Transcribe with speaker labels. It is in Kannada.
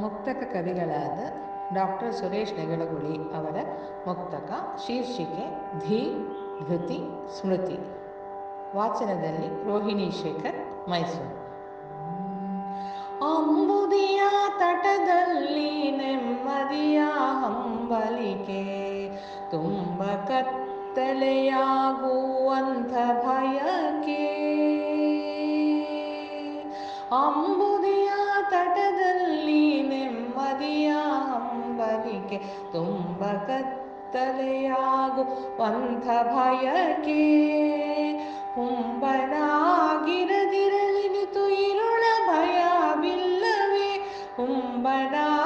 Speaker 1: ಮುಕ್ತಕ ಕವಿಗಳಾದ ಡಾಕ್ಟರ್ ಸುರೇಶ್ ನೆಗಳಗುಳಿ ಅವರ ಮುಕ್ತಕ, ಶೀರ್ಷಿಕೆ, ಧೀ, ಧೃತಿ, ಸ್ಮೃತಿ. ವಾಚನದಲ್ಲಿ ರೋಹಿಣಿ ಶೇಖರ್, ಮೈಸೂರು. ಅಂಬುದಿಯ ತಟದಲ್ಲಿ ನೆಮ್ಮದಿಯ ಹಂಬಲಿಕೆ, ತುಂಬ ಕತ್ತಲೆಯಾಗುವಂಥ ಭಯಕ್ಕೆ. ಅಂಬುದಿಯ ತಟದಲ್ಲಿ ಹಂಬಲಿಕೆ ತುಂಬ ಕತ್ತಲೆಯಾಗುವಂಥ ಭಯಕ್ಕೆ ಹುಂಬನಾಗಿರದಿರಲಿನಿತು ಇರುಳ ಭಯವಿಲ್ಲವೇ ಹುಂಬನಾಗಿರದಿರಲಿನಿತು